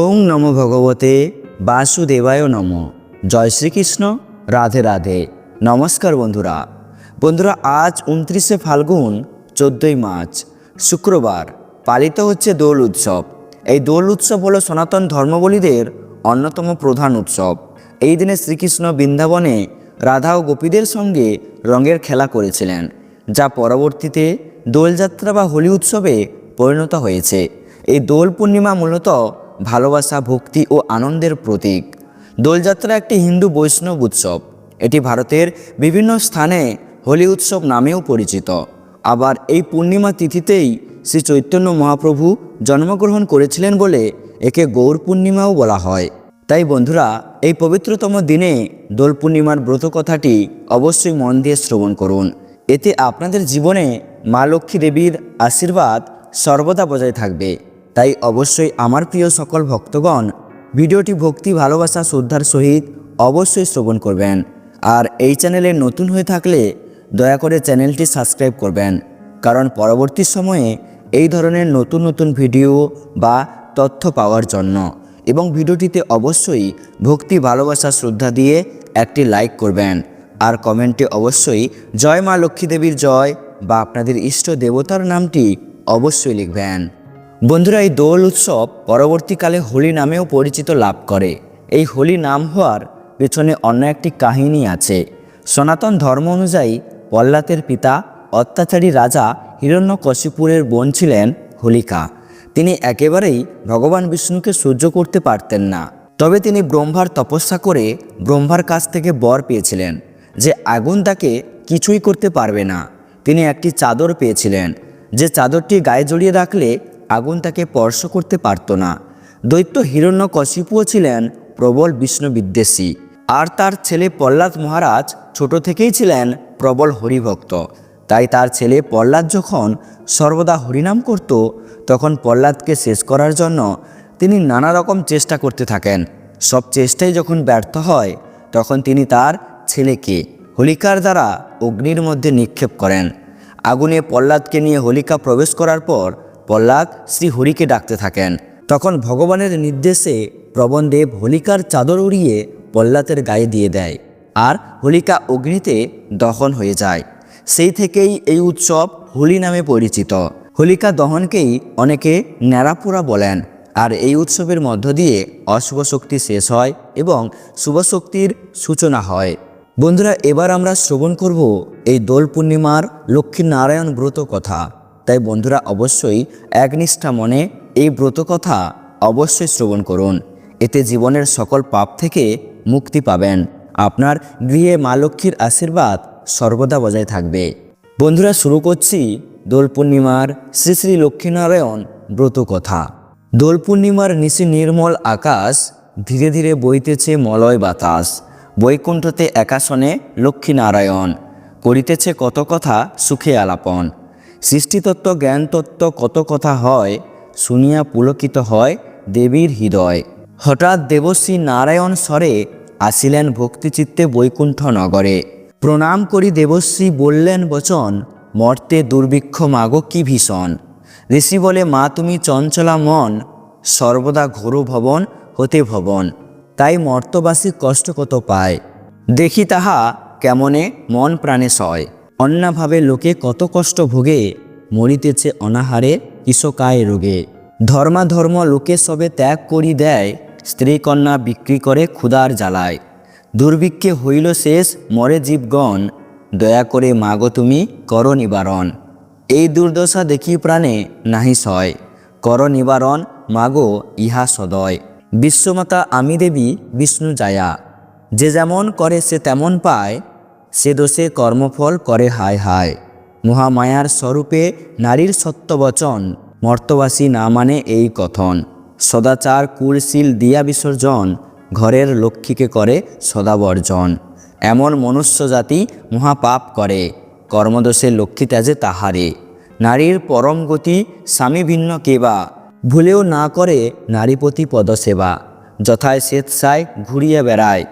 ওং নম ভগবতে বাসুদেবায় নম। জয় শ্রীকৃষ্ণ, রাধে রাধে। নমস্কার বন্ধুরা। বন্ধুরা, আজ উনত্রিশে ফাল্গুন, চোদ্দোই মার্চ, শুক্রবার, পালিত হচ্ছে দোল উৎসব। এই দোল উৎসব হলো সনাতন ধর্মাবলীদের অন্যতম প্রধান উৎসব। এই দিনে শ্রীকৃষ্ণ বৃন্দাবনে রাধা ও গোপীদের সঙ্গে রঙের খেলা করেছিলেন, যা পরবর্তীতে দোলযাত্রা বা হোলি উৎসবে পরিণত হয়েছে। এই দোল পূর্ণিমা মূলত ভালোবাসা, ভক্তি ও আনন্দের প্রতীক। দোলযাত্রা একটি হিন্দু বৈষ্ণব উৎসব। এটি ভারতের বিভিন্ন স্থানে হোলি উৎসব নামেও পরিচিত। আবার এই পূর্ণিমা তিথিতেই শ্রী চৈতন্য মহাপ্রভু জন্মগ্রহণ করেছিলেন বলে একে গৌর পূর্ণিমাও বলা হয়। তাই বন্ধুরা, এই পবিত্রতম দিনে দোল পূর্ণিমার ব্রত কথাটি অবশ্যই মন দিয়ে শ্রবণ করুন। এতে আপনাদের জীবনে মা লক্ষ্মী দেবীর আশীর্বাদ সর্বদা বজায় থাকবে। তাই অবশ্যই আমার প্রিয় সকল ভক্তগণ ভিডিওটি ভক্তি, ভালোবাসা, শ্রদ্ধার সহিত অবশ্যই শ্রবণ করবেন। আর এই চ্যানেলে নতুন হয়ে থাকলে দয়া করে চ্যানেলটি সাবস্ক্রাইব করবেন। কারণ পরবর্তী সময়ে এই ধরনের নতুন নতুন ভিডিও বা তথ্য পাওয়ার জন্য এবং ভিডিওটিতে অবশ্যই ভক্তি, ভালোবাসা, শ্রদ্ধা দিয়ে একটি লাইক করবেন। আর কমেন্টে অবশ্যই জয় মা লক্ষ্মী দেবীর জয় বা আপনাদের ইষ্ট দেবতার নামটি অবশ্যই লিখবেন। বন্ধুরা, এই দোল উৎসব পরবর্তীকালে হোলি নামেও পরিচিত লাভ করে। এই হোলি নাম হওয়ার পেছনে অন্য একটি কাহিনী আছে। সনাতন ধর্ম অনুযায়ী পল্লাতের পিতা, অত্যাচারী রাজা হিরণ্যকশিপুরের বোন ছিলেন হোলিকা। তিনি একেবারেই ভগবান বিষ্ণুকে সহ্য করতে পারতেন না। তবে তিনি ব্রহ্মার তপস্যা করে ব্রহ্মার কাছ থেকে বর পেয়েছিলেন, যে আগুন তাকে কিছুই করতে পারবে না। তিনি একটি চাদর পেয়েছিলেন, যে চাদরটি গায়ে জড়িয়ে রাখলে আগুন তাকে স্পর্শ করতে পারত না। দৈত্য হিরণ্যকশিপুও ছিলেন প্রবল বিষ্ণু বিদ্বেষী। আর তার ছেলে প্রহ্লাদ মহারাজ ছোট থেকেই ছিলেন প্রবল হরিভক্ত। তাই তার ছেলে প্রহ্লাদ যখন সর্বদা হরিনাম করত, তখন প্রহ্লাদকে শেষ করার জন্য তিনি নানা রকম চেষ্টা করতে থাকেন। সব চেষ্টাই যখন ব্যর্থ হয়, তখন তিনি তার ছেলেকে হোলিকার দ্বারা অগ্নির মধ্যে নিক্ষেপ করেন। আগুনে প্রহ্লাদকে নিয়ে হোলিকা প্রবেশ করার পর প্রহ্লাদ শ্রী হরিকে ডাকতে থাকেন। তখন ভগবানের নির্দেশে প্রবণদেব হোলিকার চাদর উড়িয়ে প্রহ্লাদের গায়ে দিয়ে দেয় আর হোলিকা অগ্নিতে দহন হয়ে যায়। সেই থেকেই এই উৎসব হোলি নামে পরিচিত। হোলিকা দহনকেই অনেকে ন্যাড়াপোড়া বলেন আর এই উৎসবের মধ্য দিয়ে অশুভ শক্তি শেষ হয় এবং শুভ শক্তির সূচনা হয়। বন্ধুরা, এবার আমরা শ্রবণ করব এই দোল পূর্ণিমার লক্ষ্মীনারায়ণ ব্রত কথা। তাই বন্ধুরা অবশ্যই একনিষ্ঠা মনে এই ব্রত কথা অবশ্যই শ্রবণ করুন। এতে জীবনের সকল পাপ থেকে মুক্তি পাবেন। আপনার গৃহে মা লক্ষ্মীর আশীর্বাদ সর্বদা বজায় থাকবে। বন্ধুরা শুরু করছি দোল পূর্ণিমার শ্রী শ্রী লক্ষ্মীনারায়ণ ব্রত কথা দোল পূর্ণিমার নিশি নির্মল আকাশ ধীরে ধীরে বইতেছে মলয় বাতাস। বৈকুণ্ঠতে একাশনে লক্ষ্মীনারায়ণ করিতেছে কত কথা সুখে আলাপন। সৃষ্টিতত্ত্ব, জ্ঞানতত্ত্ব কত কথা হয় শুনিয়া পুলকিত হয় দেবীর হৃদয়। হঠাৎ দেবশ্রী নারায়ণ স্বরে আসিলেন ভক্তিচিত্তে বৈকুণ্ঠ নগরে। প্রণাম করি দেবশ্রী, বললেন বচন, মর্তে দুর্ভিক্ষ মাগো কি ভীষণ। ঋষি বলে, মা, তুমি চঞ্চলা মন, সর্বদা ঘোর ভবন হতে ভবন, তাই মর্তবাসী কষ্ট কত পায়। দেখি তাহা কেমনে মন প্রাণে সয়। অন্যাভাবে লোকে কত কষ্ট ভোগে, মরিতেছে অনাহারে কিশকায় রোগে। ধর্মাধর্ম লোকে সবে ত্যাগ করি দেয়, স্ত্রী কন্যা বিক্রি করে ক্ষুধার জ্বালায়। দুর্ভিক্ষে হইল শেষ, মরে জীবগণ, দয়া করে মাগো তুমি, কর নিবারণ। এই দুর্দশা দেখি প্রাণে নাহি সয়, কর নিবারণ মাগো ইহা সদয়। বিশ্বমাতা আমি দেবী বিষ্ণু জায়া, যে যেমন করে সে তেমন পায় সে দোষে কর্মফল করে, হায় হায়। মহামায়ার স্বরূপে নারীর সত্যবচন, মর্তবাসী না মানে এই কথন। সদাচার কুলশীল দিয়া বিসর্জন, ঘরের লক্ষ্মীকে করে সদাবর্জন। এমন মনুষ্য জাতি মহাপাপ করে, কর্মদোষে লক্ষ্মী ত্যাজে তাহারে। নারীর পরম গতি স্বামী ভিন্ন কেবা ভুলেও না করে নারীপতি পদসেবা। যথায় স্বেচ্ছায় ঘুরিয়ে বেড়ায়।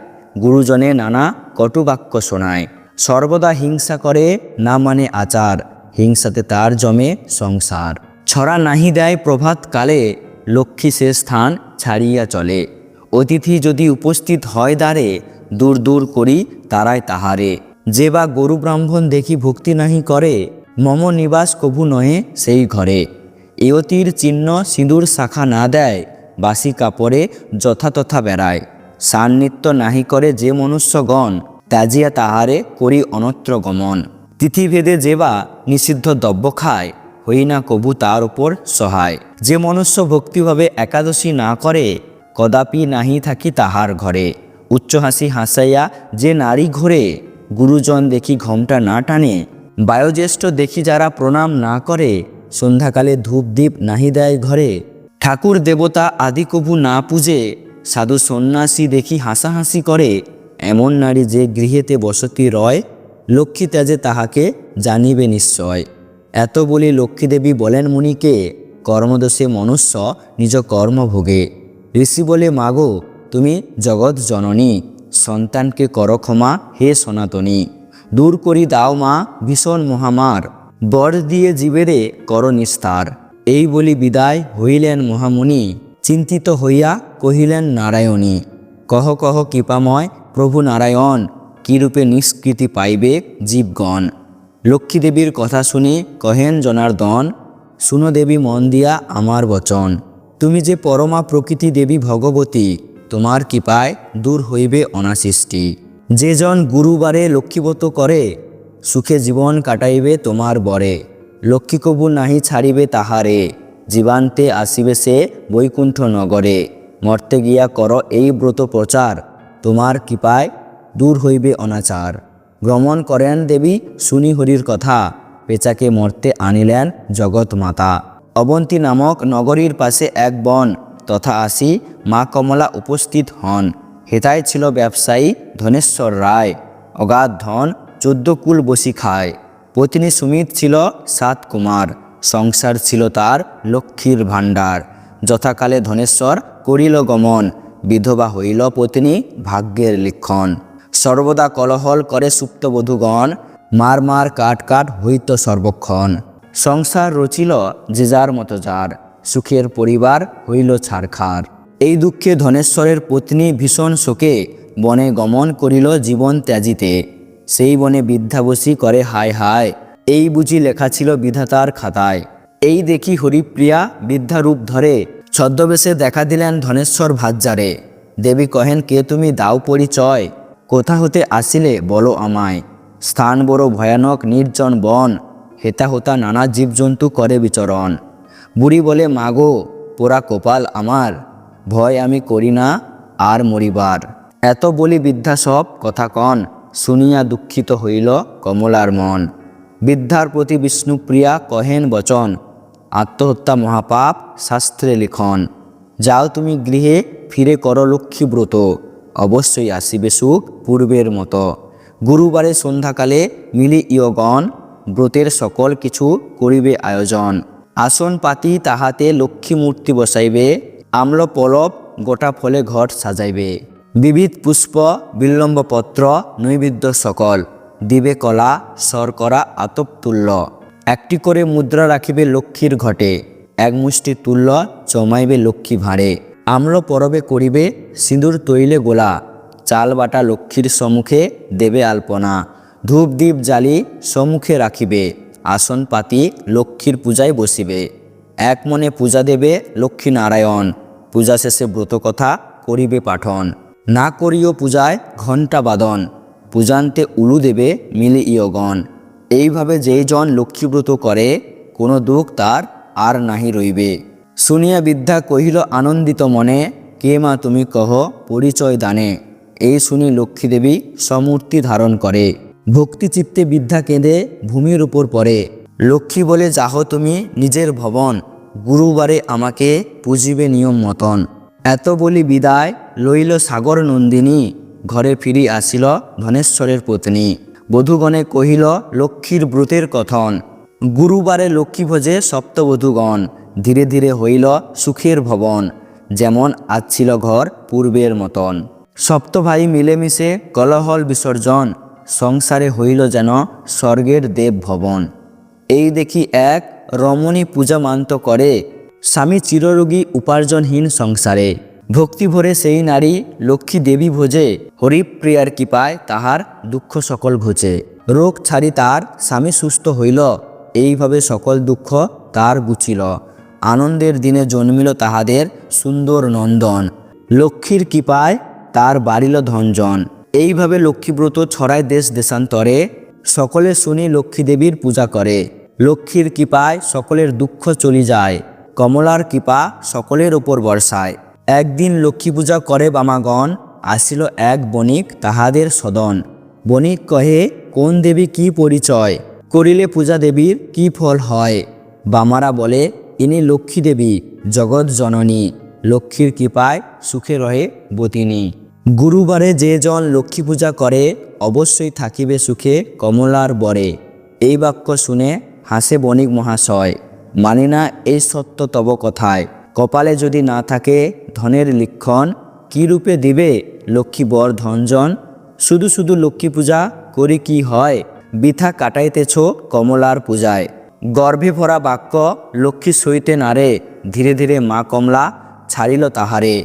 গুরুজনে নানা কটুবাক্য শোনায়। সর্বদা হিংসা করে, না মানে আচার। হিংসাতে তার জমে সংসার। ছড়া নাহি দেয় প্রভাত কালে, লক্ষ্মী সে স্থান ছাড়িয়া চলে। অতিথি যদি উপস্থিত হয় দ্বারে, দূর দূর করি তারাই তাহারে। যে বা গরু ব্রাহ্মণ দেখি ভক্তি নাহি করে, মম নিবাস কভু নহে সেই ঘরে। এয়তির চিহ্ন সিঁদুর শাখা না দেয়, বাসি কাপড়ে যথাতথা বেড়ায়। সান্নিত্য নাহি করে যে মনুষ্যগণ ত্যাজিয়া তাহারে করি অনত্র গমন। তিথিভেদে যে বা নিষিদ্ধ দ্রব্য খায় হই না কবু তার উপর সহায়। যে মনুষ্য ভক্তিভাবে একাদশী না করে, কদাপি নাহি থাকি তাহার ঘরে। উচ্চ হাসি হাসাইয়া যে নারী ঘোরে, গুরুজন দেখি ঘমটা না টানে। বায়োজ্যেষ্ঠ দেখি যারা প্রণাম না করে, সন্ধ্যাকালে ধূপ দ্বীপ নাহি দেয় ঘরে। ঠাকুর দেবতা আদি কভু না পূজে সাধু সন্ন্যাসী দেখি হাসাহাসি করে। এমন নারী যে গৃহেতে বসতি রয়, লক্ষ্মী ত্যাজে তাহাকে জানিবে নিশ্চয়। এত বলি লক্ষ্মীদেবী বলেন মুনিকে, কর্মদোষে মনুষ্য নিজ কর্ম ভোগে। ঋষি বলে, মাগো, তুমি জগৎ জননী, সন্তানকে কর ক্ষমা হে সনাতনী। দূর করি দাও মা, ভীষণ মহামার। বর দিয়ে জীবেরে কর নিস্তার। এই বলি বিদায় হইলেন মহামুনি। চিন্তিত হইয়া কহিলেন, নারায়ণী, কহ কহ কৃপাময়, প্রভু নারায়ণ কিরূপে নিষ্কৃতি পাইবে জীবগণ? লক্ষ্মীদেবীর কথা শুনি কহেন জনার্দন, শুনো দেবী মন দিয়া আমার বচন, তুমি যে পরমা প্রকৃতি দেবী ভগবতী, তোমার কৃপায় দূর হইবে অনাসৃষ্টি। যে জন গুরুবারে লক্ষ্মীব্রত করে, সুখে জীবন কাটাইবে তোমার বরে। লক্ষ্মী কবু নাহি ছাড়িবে তাহারে, জীবান্তে আসিবে সে বৈকুণ্ঠ নগরে মর্তে গিয়া কর এই ব্রত প্রচার, তোমার কৃপায় দূর হইবে অনাচার। ভ্রমণ করেন দেবী শুনি হরির কথা, পেঁচাকে মর্তে আনিলেন জগৎ মাতা অবন্তী নামক নগরীর পাশে এক বন, তথা আসি মা কমলা উপস্থিত হন। হেতায় ছিল ব্যবসায়ী ধনেশ্বর রায়। অগাধ ধন, চোদ্দ কুল বসি খায়। পত্নী সুমিত ছিল সাত কুমার। সংসার ছিল তার লক্ষ্মীর ভাণ্ডার। যথাকালে ধনেশ্বর করিল গমন, বিধবা হইল পত্নী ভাগ্যের লিখন। সর্বদা কলহল করে সুপ্তবধূগণ মার মার কাট কাট হইত সর্বক্ষণ। সংসার রচিল যে যার মতো যার, সুখের পরিবার হইল ছারখার। এই দুঃখে ধনেশ্বরের পত্নী ভীষণ শোকে, বনে গমন করিল জীবন ত্যাজিতে। সেই বনে বিদ্যাবসী করে হায় হায়, এই বুঝি লেখা ছিল বিধাতার খাতায়। এই দেখি হরিপ্রিয়া বৃদ্ধারূপ ধরে। ছদ্মবেশে দেখা দিলেন ধনেশ্বর ভাজ্জারে। দেবী কহেন, কে তুমি? দাও পরিচয়। কোথা হতে আসিলে বলো আমায়। স্থান বড় ভয়ানক, নির্জন বন। হেতা হোতা নানা জীবজন্তু করে বিচরণ। বুড়ি বলে, মাগো, পোড়া কপাল আমার। ভয় আমি করি না, আর মরিবার। এত বলি বৃদ্ধা সব কথা কন। শুনিয়া দুঃখিত হইল কমলার মন। বৃদ্ধার প্রতি বিষ্ণুপ্রিয়া কহেন, বচন আত্মহত্যা মহাপাপ শাস্ত্রে লিখন। যাও তুমি গৃহে, ফিরে কর লক্ষ্মী ব্রত। অবশ্যই আসিবে সুখ পূর্বের মতো। গুরুবারে সন্ধ্যাকালে মিলি ইয়গণ ব্রতের সকল কিছু করিবে আয়োজন। আসন পাতি তাহাতে লক্ষ্মী মূর্তি বসাইবে আম্ল পলব গোটা ফলে ঘট সাজাইবে। বিবিধ পুষ্প, বিল্লম্বপত্র, নৈবেদ্য সকল, দিবে কলা শর্করা আতপ, তুল্য। একটি করে মুদ্রা রাখিবে লক্ষ্মীর ঘটে, এক মুষ্টি তুল্য জমাইবে লক্ষ্মী ভাঁড়ে। আম্ল পরবে করিবে সিঁদুর তৈলে গোলা, চাল বাটা লক্ষ্মীর সম্মুখে দেবে আলপনা। ধূপ দ্বীপ জ্বালি সম্মুখে রাখিবে, আসন পাতি লক্ষ্মীর পূজায় বসিবে। এক মনে পূজা দেবে লক্ষ্মী নারায়ণ, পূজা শেষে ব্রত কথা করিবে পাঠন। না করিও পূজায় ঘণ্টা বাদন, পূজান্তে উলু দেবে মিলি ইয়গণ এইভাবে যেই জন লক্ষ্মীব্রত করে, কোনো দুঃখ তার আর নাহি রইবে। শুনিয়া বিদ্যা কহিল, আনন্দিত মনে, কে মা তুমি কহ, পরিচয় দানে। এই শুনি লক্ষ্মীদেবী সমূর্তি ধারণ করে। ভক্তি চিত্তে বিদ্যা কেঁদে ভূমির উপর পড়ে। লক্ষ্মী বলে, যাহ তুমি নিজের ভবন, গুরুবারে আমাকে পুজিবে নিয়ম মতন। এত বলি বিদায় লইল সাগর নন্দিনী, ঘরে ফিরি আসিল ধনেশ্বরের পত্নী। বধূগণে কহিল, লক্ষ্মীর ব্রতের কথন। গুরুবারে লক্ষ্মী ভোজে সপ্তবধূগণ। ধীরে ধীরে হইল সুখের ভবন। যেমন আজ ছিল ঘর পূর্বের মতন। সপ্তভাই মিলেমিশে কলহল বিসর্জন। সংসারে হইল যেন স্বর্গের দেব ভবন। এই দেখি এক রমণী পূজা মান্ত করে। স্বামী চিররোগী উপার্জনহীন সংসারে। ভক্তি ভরে সেই নারী লক্ষ্মী দেবী ভোজে, হরিপ্রিয়ার কৃপায় তাহার দুঃখ সকল ঘুচে। রোগ ছাড়ি তার স্বামী সুস্থ হইল, এইভাবে সকল দুঃখ তার গুছিল আনন্দের দিনে জন্মিল তাহাদের সুন্দর নন্দন। লক্ষ্মীর কৃপায় তার বাড়িল ধনজন। এইভাবে লক্ষ্মীব্রত ছড়ায় দেশ দেশান্তরে, সকলে শুনি লক্ষ্মী দেবীর পূজা করে। লক্ষ্মীর কৃপায় সকলের দুঃখ চলি যায়, কমলার কৃপা সকলের ওপর বর্ষায়। একদিন লক্ষ্মী পূজা করে বামাগণ, আসিল এক বণিক তাহাদের সদন। বণিক কহে, কোন দেবী কি পরিচয়? করিলে পূজা দেবীর কি ফল হয়? বামারা বলে, ইনি লক্ষ্মী দেবী, জগৎ জননী। লক্ষ্মীর কৃপায় সুখে রহে বতিনী। গুরুবারে যে জন লক্ষ্মী পূজা করে, অবশ্যই থাকিবে সুখে কমলার বরে। এই বাক্য শুনে হাসে বণিক মহাশয়। মানি না এই সত্য তব কথায়। কপালে যদি না থাকে ধনের লিক্ষণ, কি রূপে দিবে লক্ষ্মী বর ধনজন? শুধু শুধু লক্ষ্মী পূজা করি কি হয়? বৃথা কাটাইতেছ কমলার পূজায়। গর্ভে ভরা বাক্য লক্ষ্মী সইতে নারে ধীরে ধীরে মা কমলা ছাড়িল তাহারে।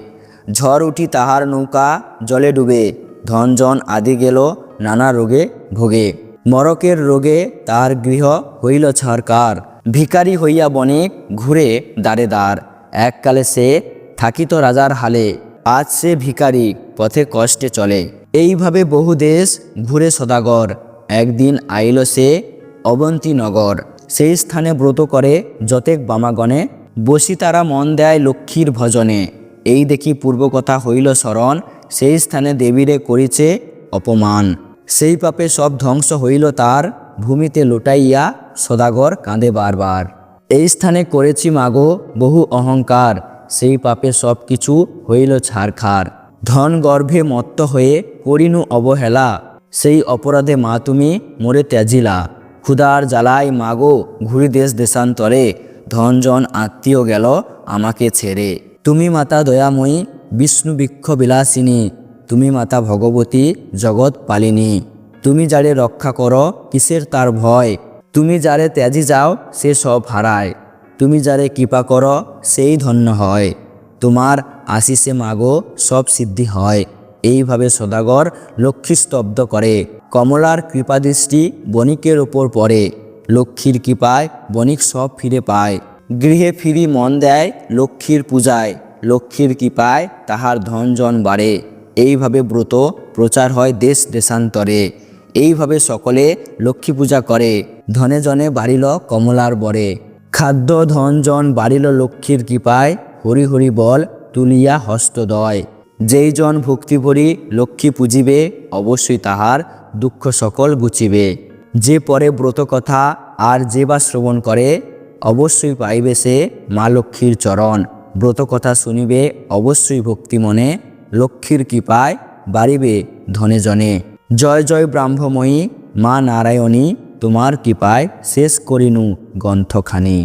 ঝড় উঠি তাহার নৌকা জলে ডুবে, ধনজন আদি গেল নানা রোগে ভোগে। মরকের রোগে তার গৃহ হইল ছারকার ভিকারি হইয়া বনে ঘুরে দাঁড়ে দ্বার। এককালে সে থাকিত রাজার হালে, আজ সে ভিকারি পথে কষ্টে চলে। এইভাবে বহু দেশ ঘুরে সদাগর। একদিন আইল সে অবন্তীনগর। সেই স্থানে ব্রত করে যতেক বামাগণে। বসি তারা মন দেয় লক্ষ্মীর ভজনে। এই দেখি পূর্বকথা হইল স্মরণ, সেই স্থানে দেবীরে করিছে অপমান। সেই পাপে সব ধ্বংস হইল তার, ভূমিতে লোটাইয়া সদাগর কাঁদে বারবার। এই স্থানে করেছি মাগো বহু অহংকার। সেই পাপে সব কিছু হইল ছারখার ধন গর্ভে মত্ত হয়ে করিনু অবহেলা। সেই অপরাধে মা তুমি মোরে ত্যাজিলা। ক্ষুধার জ্বালায় মাগো ঘুরি দেশ দেশান্তরে। ধনজন আত্মীয় গেল আমাকে ছেড়ে। তুমি মাতা দয়াময়ী, বিষ্ণু বৃক্ষ বিলাসিনী। তুমি মাতা ভগবতী জগৎ পালিনী। তুমি যারে রক্ষা করো, কিসের তার ভয়? তুমি যারে ত্যাজি যাও, সে সব হারায়। তুমি যারে কৃপা করো, সেই ধন্য হয়। তোমার আশিসে মাগো, সব সিদ্ধি হয়। এইভাবে সদাগর লক্ষ্মী স্তব্ধ করে। কমলার কৃপাদৃষ্টি বণিকের ওপর পড়ে। লক্ষ্মীর কৃপায় বণিক সব ফিরে পায়। গৃহে ফিরি মন দেয় লক্ষ্মীর পূজায়। লক্ষ্মীর কৃপায় তাহার ধনজন বাড়ে। এইভাবে ব্রত প্রচার হয় দেশ দেশান্তরে। এইভাবে সকলে লক্ষ্মী পূজা করে। ধনে জনে বাড়িল কমলার বরে। খাদ্য ধন জন বাড়িল লক্ষ্মীর কৃপায়, হরি হরি বল তুলিয়া হস্তদয়। যেই জন ভক্তি ভরি লক্ষ্মী পুজিবে, অবশ্যই তাহার দুঃখ সকল গুচিবে। যে পরে ব্রত কথা আর যে বা শ্রবণ করে, অবশ্যই পাইবে সে মা লক্ষ্মীর চরণ। ব্রত কথা শুনিবে, অবশ্যই ভক্তি মনে লক্ষ্মীর কৃপায় বাড়িবে ধনে জনে। জয় জয় ব্রাহ্মময়ী মা নারায়ণী তোমার কৃপায় শেষ করিনু গ্রন্থখানি।